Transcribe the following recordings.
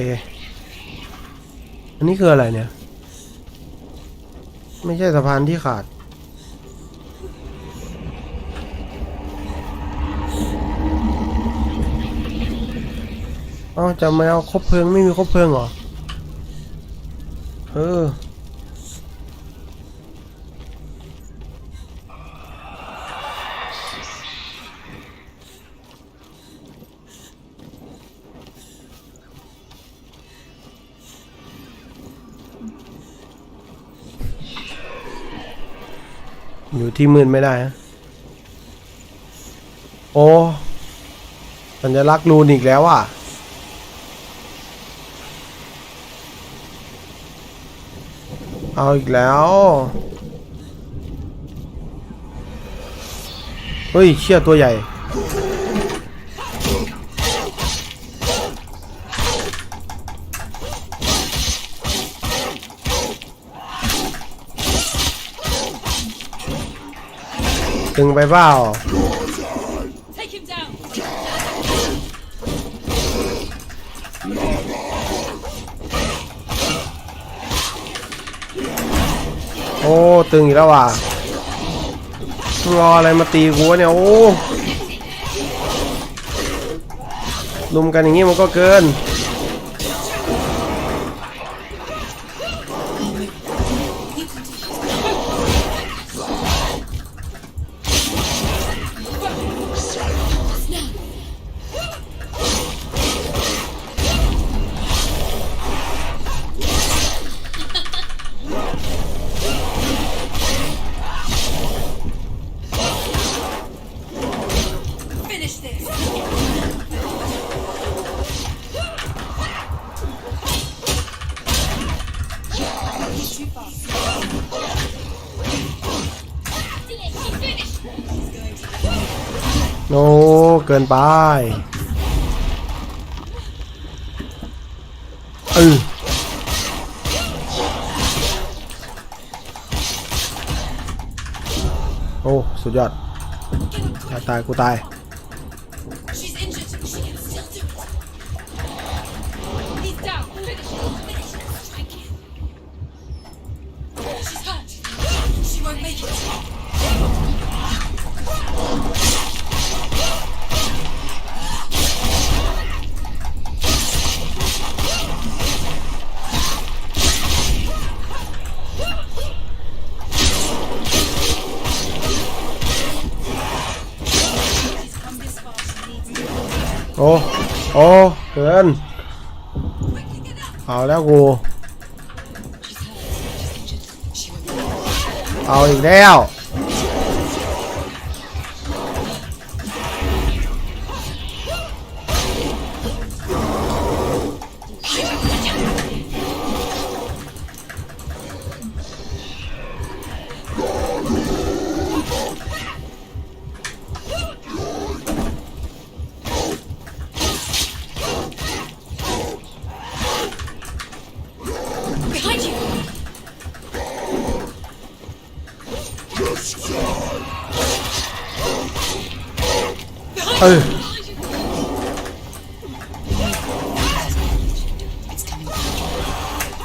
อเคอันนี้คืออะไรเนี่ย ไม่ใช่สะพานที่ขาด เอ้าจะไม่เอาคบเพลิงไม่มีคบเพลิงเหรอ เออ ที่มืดไม่ได้นะโอ้สัญลักษณ์รูนอีกแล้วอะ เอาอีกแล้ว เฮ้ย เชี่ยตัวใหญ่ ตึงไปเปล่า Take him down. โอ้ ตึงอีกแล้วว่ะมึงรออะไรมาตีกูวะเนี่ย โอ้ลุมกันอย่างงี้มันก็เกิน โนเกินไปเออโอ้ สุดยอด ตาย ตาย กูตาย โอ้โอ้เกินเอาแล้วกู เอาอีกแล้ว เออ It's coming.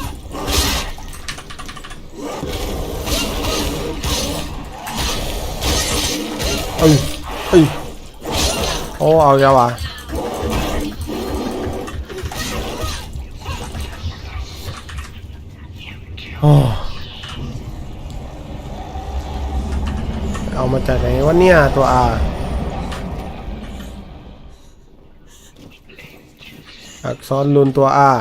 เอ้ยเอ้ยโอ้ เอาอีกแล้วว่ะโอ้เอา มาจากไหนวะเนี่ยตัวอาอักษรลุนตัวอา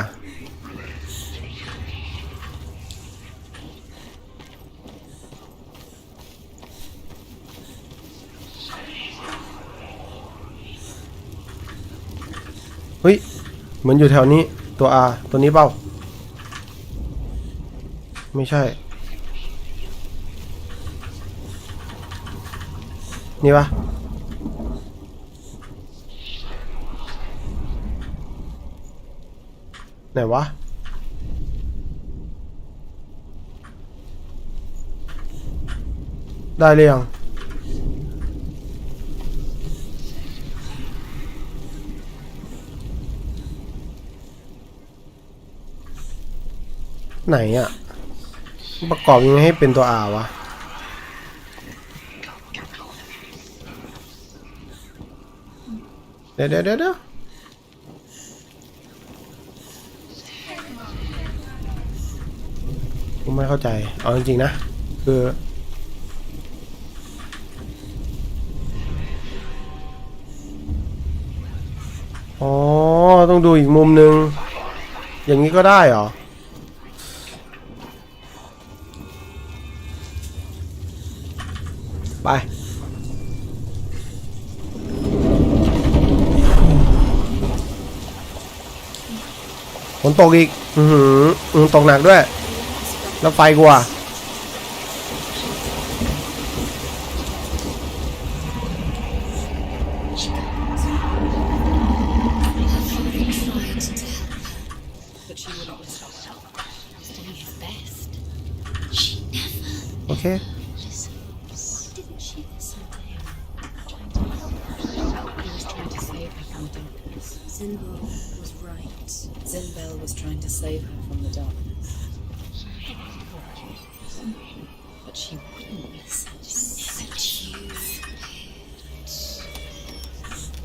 เฮ้ยเหมือนอยู่แถวนี้ตัวอาตัวนี้เปล่า ไม่ใช่ นี่วะไหนวะ ได้เรียงไหนอะประกอบยังไงให้เป็นตัวอาวะ เดี๋ยวเดี๋ยวเดี๋ยวเดี๋ยวผมไม่เข้าใจ เอาจริงๆนะ คือ อ๋อ ต้องดูอีกมุมหนึ่งอย่างนี้ก็ได้เหรอไป ฝนตกอีก อือหืออือตกหนักด้วย แล้วไฟกว่า Tried to help her, but she wouldn't listen. He was doing his best. She never โอเค listened. Didn't she listen to him? Trying to help her. He was trying to save her from the darkness. Zinbel was right. Zinbel was trying to save her from the darkness. But she wouldn't listen. Never choose.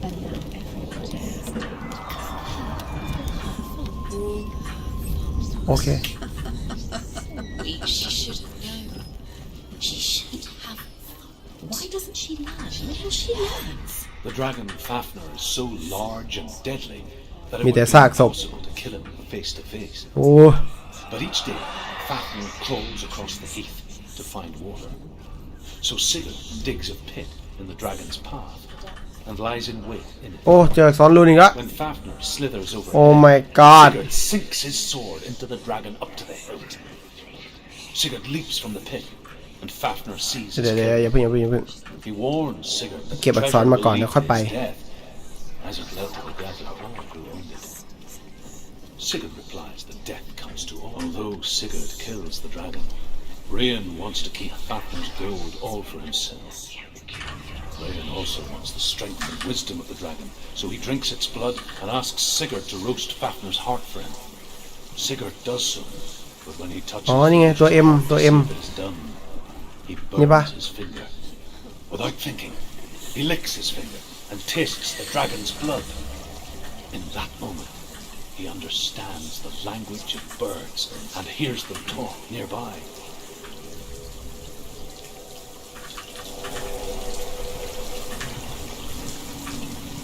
And now everybody has to. All โอเค She should have known. She should have. Why doesn't she learn? Maybe she learns. The dragon Fafnir is so large and deadly that it มี would แต่ be ซากศพ impossible to kill him face to face. โอ้ But each day, Fafnir crawls across the heath to find water. So Sigurd digs a pit in the dragon's path and lies in wait in it. โอ้ เจอซ้อนรูนอีกแล้ว When Fafnir slithers over, โอ้ my god Sigurd sinks his sword into the dragon up to the hilt. Sigurd leaps from the pit, and Fafnir sees เดี๋ยว his เดี๋ยว kill. อย่าเพิ่งอย่าเพิ่งอย่าเพิ่ง He warns Sigurd that เก็บ the อักษร treasure มาก่อน will แล้ว lead ค่อย to ไป his death, as it led to the desert, all grew wounded. Sigurd replies that death comes to all. Although Sigurd kills the dragon, Rian wants to keep Fafnir's gold all for himself. Rian also wants the strength and wisdom of the dragon, so he drinks its blood and asks Sigurd to roast Fafner's heart for him. Sigurd does so, but when he touches oh, the flesh, em, ตัว M. is done. He burns his finger. Without thinking, he licks his finger and tastes the dragon's blood. In that moment, he understands the language of birds and hears them talk nearby.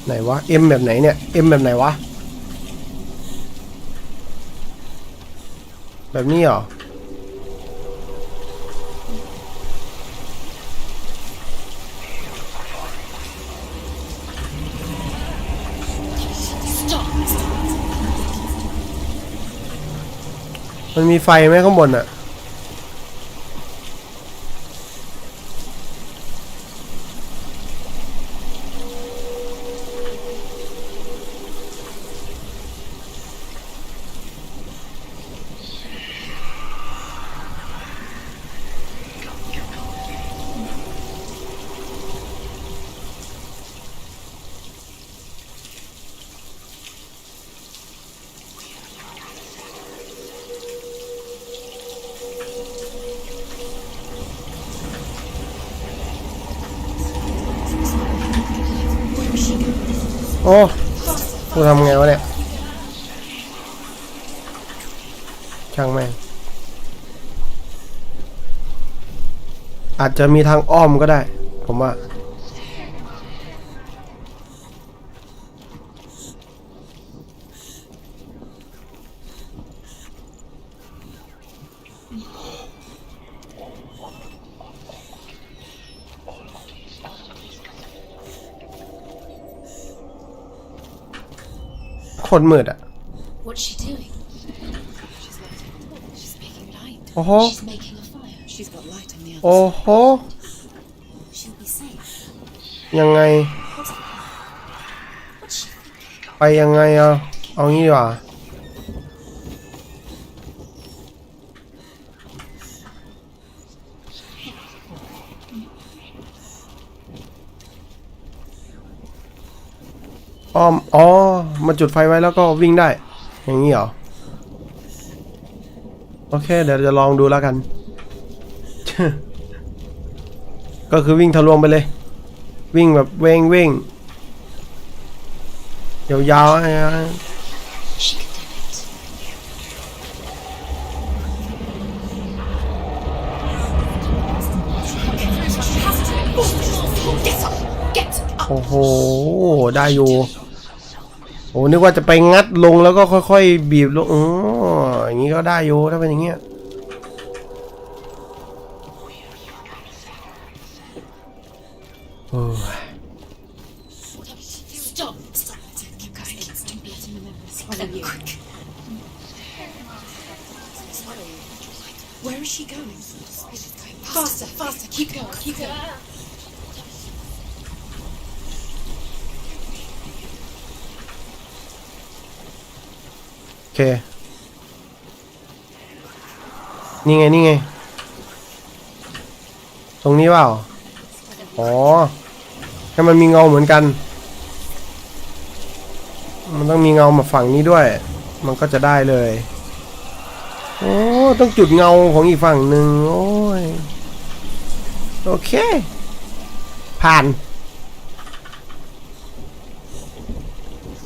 ไหนวะ M แบบไหนเนี่ย M แบบไหนวะ แบบนี้เหรอ มันมีไฟไหมข้างบนอะ โอ้กูทำไงวะเนี่ย ช่างแม่ง อาจจะมีทางอ้อมก็ได้ ผมว่า คนมืดอะ What's she doing? She's not She's making light. Uh-huh. She's making a fire. She's got light on the โอ้ outside. โห She'll be safe. ยังไง What's she thinking? ไปยังไงเอาเอางี้ดีกว่า อ้อมอ๋อมาจุดไฟไว้แล้วก็วิ่งได้ อย่างนี้เหรอ โอเค เดี๋ยวจะลองดูแล้วกัน ก็คือวิ่งทะลวงไปเลย วิ่งแบบเว้งเว้งยาวๆอะ She can do it. Get up! Get up! โอ้โห ได้อยู่ โอ้นึกว่าจะไปงัดลงแล้วก็ค่อยๆ บีบลงอ๋ออย่างนี้ก็ได้อยู่ถ้าเป็นอย่างเงี้ยโอ้ย Stop! Stop! Keep going. Don't let him remember. Swallow you. Quick. Where is she going? Faster, faster. Keep going. Keep going. เค นี่ไง นี่ไง ตรงนี้เปล่า อ๋อ ให้มันมีเงาเหมือนกัน มันต้องมีเงามาฝั่งนี้ด้วย มันก็จะได้เลย โอ้ ต้องจุดเงาของอีกฝั่งหนึ่ง โอ้ย โอเค ผ่าน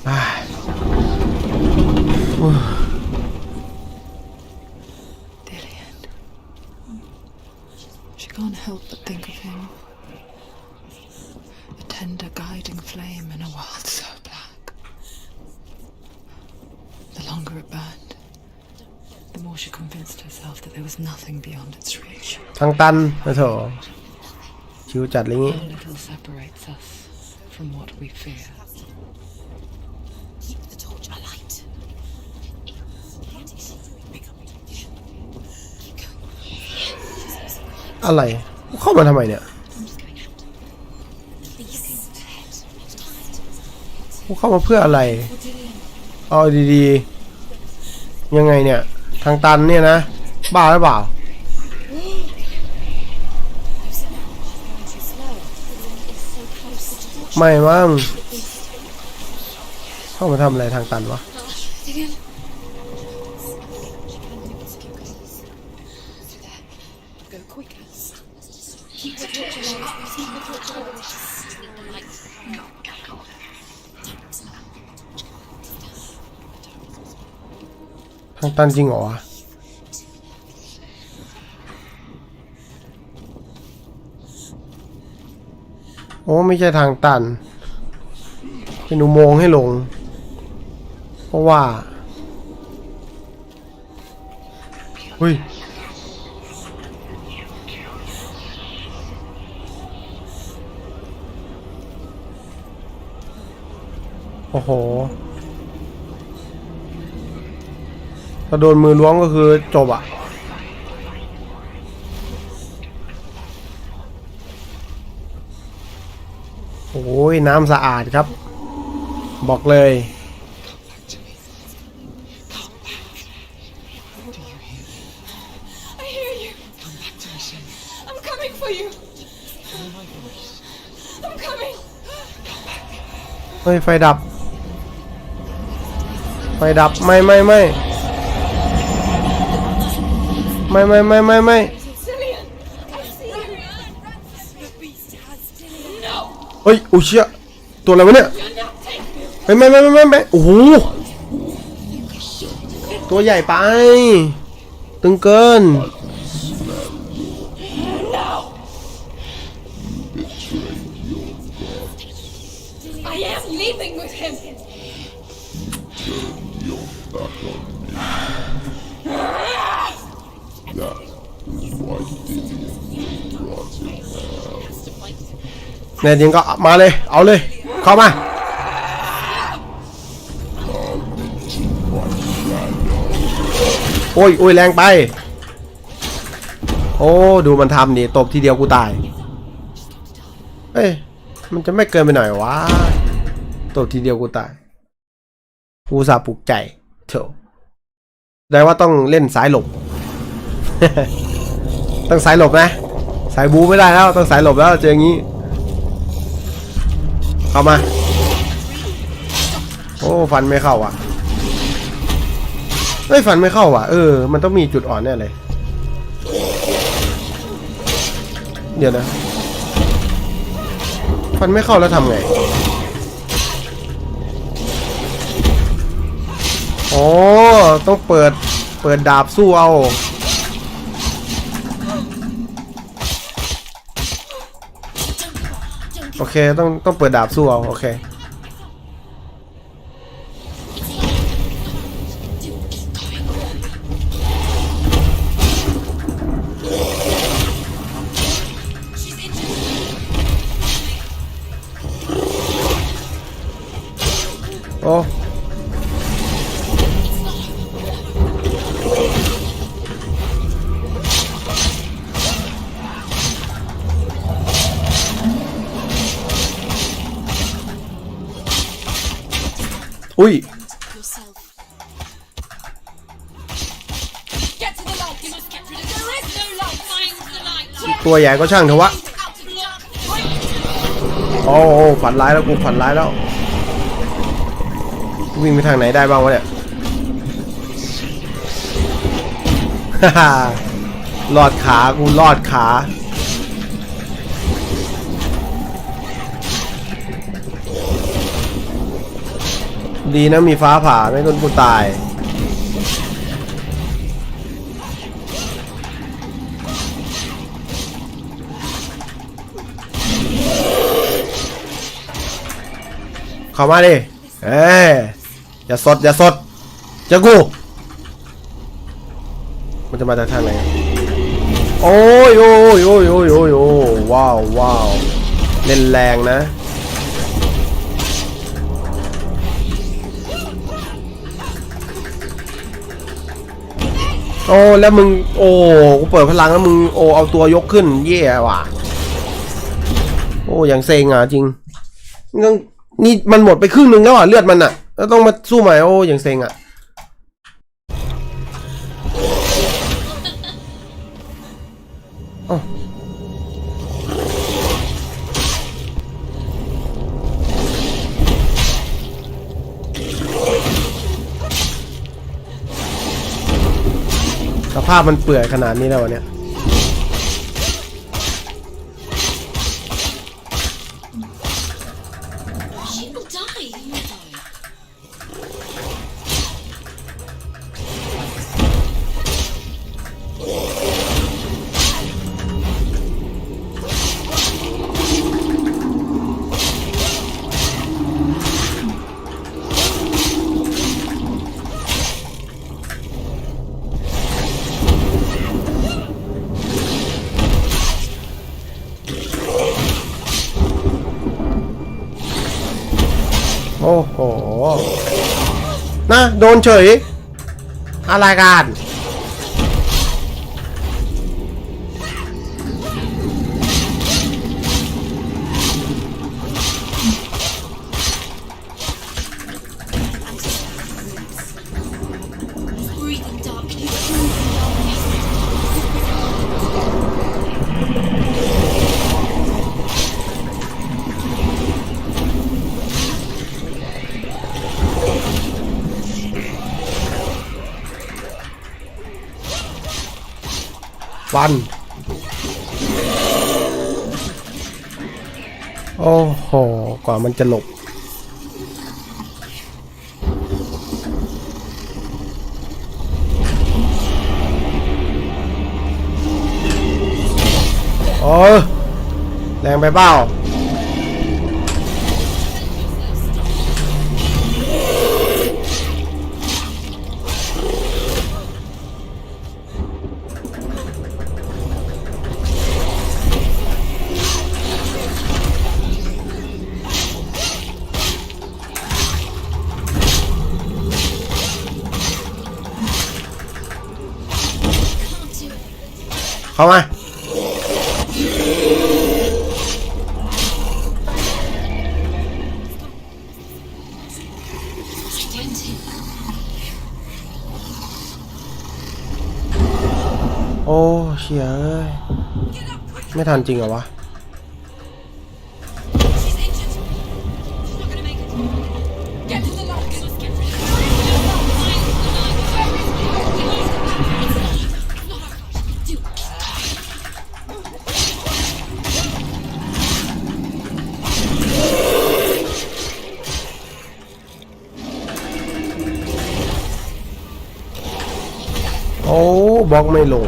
อ่า Dillian. She can't help but think of him. A tender guiding flame in a world so black. The longer it burned, the more she convinced herself that there was nothing beyond its reach. ทางตันนะโถชิวจัดเลยงี้ How little separates us from what we fear. อะไร เข้ามาทำไมเนี่ย I'm just going out. Please. Head. Tired. เข้ามาเพื่ออะไร เอาดีๆ ยังไงเนี่ย ทางตันเนี่ยนะ บ้าหรือเปล่า ไม่มั้งเข้ามาทำอะไรทางตันวะ ตันจริงเหรอวะโอ้ไม่ใช่ทางตัน เป็นอุโมงค์ให้ลง เพราะว่าเฮ้ยโอ้โห ถ้าโดนมือล้วงก็คือจบอะ โอ้ยน้ำสะอาดครับ บอกเลย I hear you. I'm coming for you. I'm coming. เฮ้ยไฟดับ ไฟดับ ไม่ไม่ไม่ไม่ ไม่ไม่ไม่ไม่ Cillian, I see you. The beast has Cillian. No, เฮ้ยอุยเชี่ยตัวอะไรวะเนี่ย you're not taking me. เฮ้ยไม่ไม่ไม่ไม่ไม่โอ้โหตัวใหญ่ไป ตึงเกิน แน่จริงก็มาเลย เอาเลย เข้ามา โอ้ยโอ้ยแรงไป โอ้ ดูมันทำดิตบทีเดียวกูตาย เอ้ย มันจะไม่เกินไปหน่อยวะ ตบทีเดียวกูตาย กูสาปลุกใจเถอะได้ว่าต้องเล่นสายหลบ ต้องสายหลบนะ สายบูไม่ได้แล้ว ต้องสายหลบแล้วเจออย่างนี้ เข้ามา โอ้ฟันไม่เข้าอะเอ้ยฟันไม่เข้าอะเออ มันต้องมีจุดอ่อนแน่เลย เดี๋ยวนะ ฟันไม่เข้าแล้วทำไง โอ๋อต้องเปิด เปิดดาบสู้เอา โอเค ต้องต้องเปิดดาบสู้เอาโอเค โอ้ ตัวใหญ่ก็ช่างเถอะวะโอ้โหฝันร้ายแล้วกูฝันร้ายแล้ววิ่งไปทางไหนได้บ้างวะเนี่ยฮ่าฮ่ารอดขากูรอดขาดีนะมีฟ้าผ่าไม่งั้นกูตาย เข้ามาดิเอ้ยอย่าสดอย่าสดจะกู มันจะมาจากทางไหนโอ้ยโอ้ยโอ้ยโอ้ยโอ้ยโอ้ยว้าวว้าวเล่นแรงนะโอ้แล้วมึงโอ้กูเปิดพลังแล้วมึงโอ้เอาตัวยกขึ้นเย่ว่ะ โอ้อย่างเซ็งอะจริงนี่ นี่มันหมดไปครึ่งหนึ่งแล้วอะเลือดมันอะ แล้วต้องมาสู้ใหม่โอ้อย่างเซ็งอะ สภาพมันเปื่อยขนาดนี้แล้ววะเนี่ย โอ้โหนะโดนเฉย อะไรกัน ฟัน โอ้โห กว่ามันจะหลบ โอ้แรงไปเปล่า เข้ามาโอ้เชียเอ้ยไม่ทันจริงเหรอวะ บล็อกไม่ลง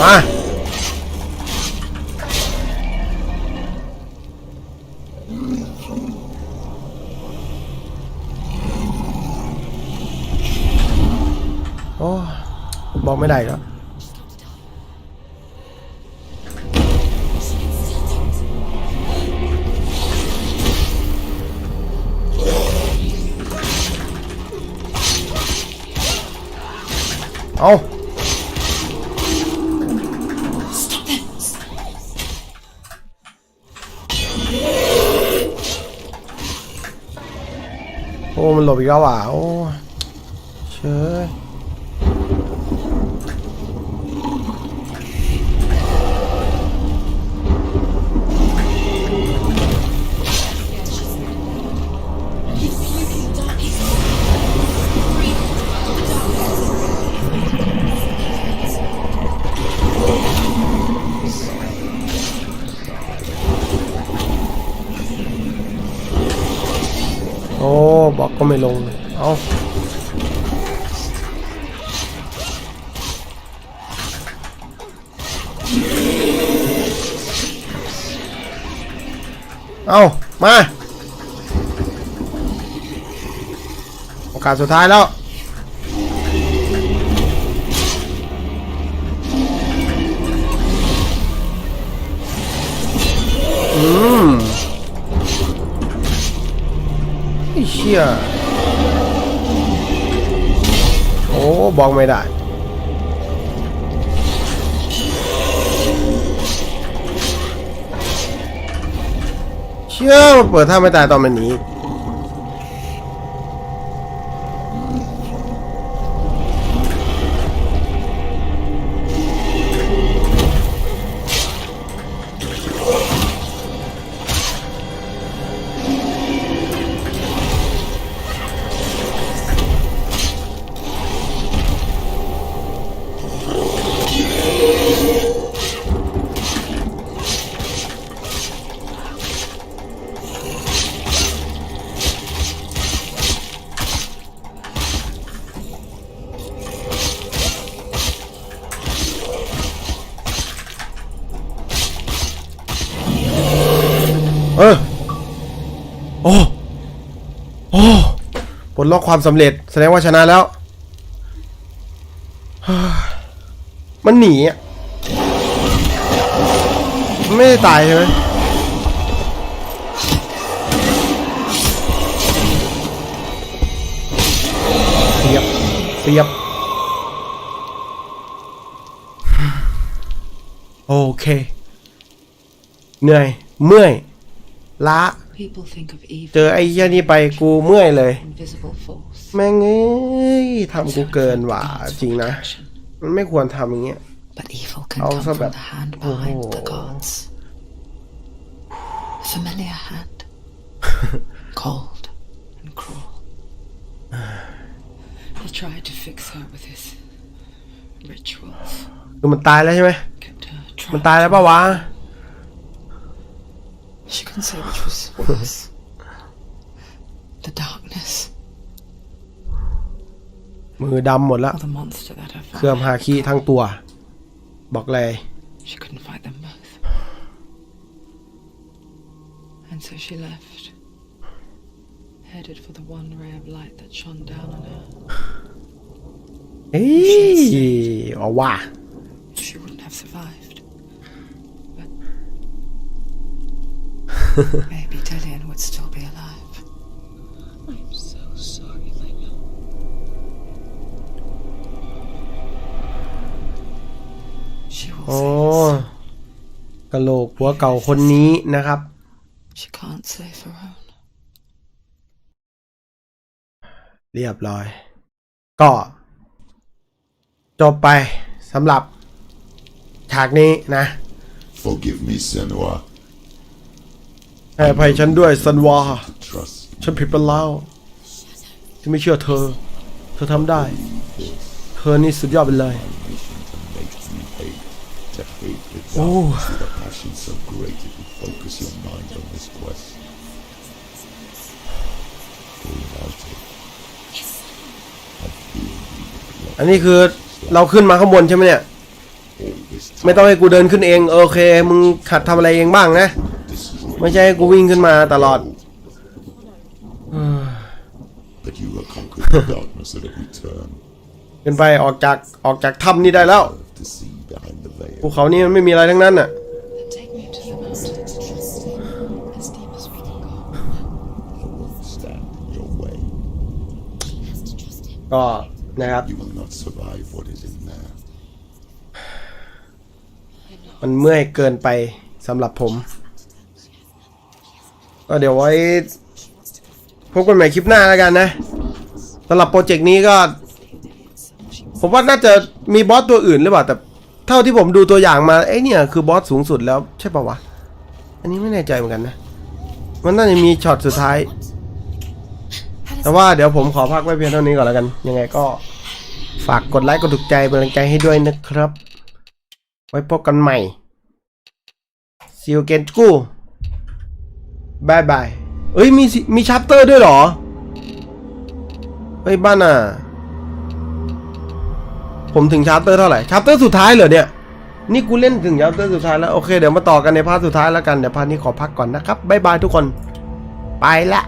มา เอาโอ้ มันหลบอีกแล้วอะ โอ้ เชย ไม่ลง เอาเอามา โอกาสสุดท้ายแล้ว อืม ไอ้เชี่ย บอกไม่ได้เชื่อเปิดถ้าไม่ตายตอนมันหนี ดล็อกความสำเร็จ แสดงว่าชนะแล้ว มันหนีอะไม่ได้ตายใช่ไหมเสียบเสียบ โอเค เหนื่อย เมื่อย ล้า People think of evil เจอไอ้เหี้ยนี่ไปกูเมื่อยเลย invisible force. แม่งเอ้ยทำกูเกินว่ะจริงนะ มันไม่ควรทำอย่างเงี้ย But evil can Oh, come so from bad. the hand behind the Oh. gods. A familiar hand. Cold and cruel. He tried to fix her with his rituals. คือมันตายแล้วใช่ไหม Kept her มัน trapped. ตายแล้วปะวะ She couldn't say which was worse. the darkness มือดำหมดแล้ว or the monster that her เครื่อม father. ฮาคิทั้งตัว บอกเลย She couldn't fight them both. And so she left. Headed for the one ray of light that shone down on her. เฮ้ยเอาว่ะ maybe Dillian would still be alive. I'm so sorry, Lena. she will โอ้ save us. กะโหลกหัวเก่าคนนี้นะครับ She can't save her own. เรียบร้อย ก็ จบไปสำหรับ ฉากนี้นะ Forgive me, Senua. ให้อภัยฉันด้วยสันวา Trust ฉันผิดไปแล้วที่ไม่เชื่อเธอ เธอทำได้ เธอนี่สุดยอดไปเลย mission to make you hate. To hate the Oh. darkness with a passion so great it will focus your mind on this quest. Go without it. I feel you อันนี้คือเราขึ้นมาข้างบนใช่ไหมเนี่ย All this ไม่ time, ต้องให้กูเดินขึ้นเอง โอเค มึงขัดทำอะไรเองบ้างนะ destroyed ไม่ใช่ให้กูวิ่งขึ้นมาตลอด but you have conquered the darkness at every turn. ขึ้นไปออกจากออกจากถ้ำนี่ได้แล้ว To see behind the veil. ภูเขานี้มันไม่มีอะไรทั้งนั้นน่ะ Then take me to the mountain. As deep as we can go. I won't stand in your way. ก็นะครับ You will not survive what is in there. มันเมื่อยเกินไปสำหรับผม ก็เดี๋ยวไว้พบกันใหม่คลิปหน้าแล้วกันนะสำหรับโปรเจกต์นี้ก็ ผมว่าน่าจะมีบอสตัวอื่นหรือเปล่า แต่เท่าที่ผมดูตัวอย่างมาไอ้เนี่ยคือบอสสูงสุดแล้วใช่ป่าวะ อันนี้ไม่แน่ใจเหมือนกันนะ มันน่าจะมีช็อตสุดท้าย แต่ว่าเดี๋ยวผมขอพักไว้เพียงเท่านี้ก่อนแล้วกัน ยังไงก็ฝากกดไลค์กดถูกใจเป็นกำลังใจให้ด้วยนะครับ ไว้พบกันใหม่ See you again กู บายบายเอ้ยมีมีชัปเตอร์ด้วยเหรอ เฮ้ยบ้านอะ ผมถึงชัปเตอร์เท่าไหร่ชัปเตอร์สุดท้ายเหรอเนี่ย นี่กูเล่นถึงชัปเตอร์สุดท้ายแล้ว โอเคเดี๋ยวมาต่อกันในพาร์ทสุดท้ายแล้วกัน เดี๋ยวพาร์ทนี้ขอพักก่อนนะครับบายบายทุกคน ไปละ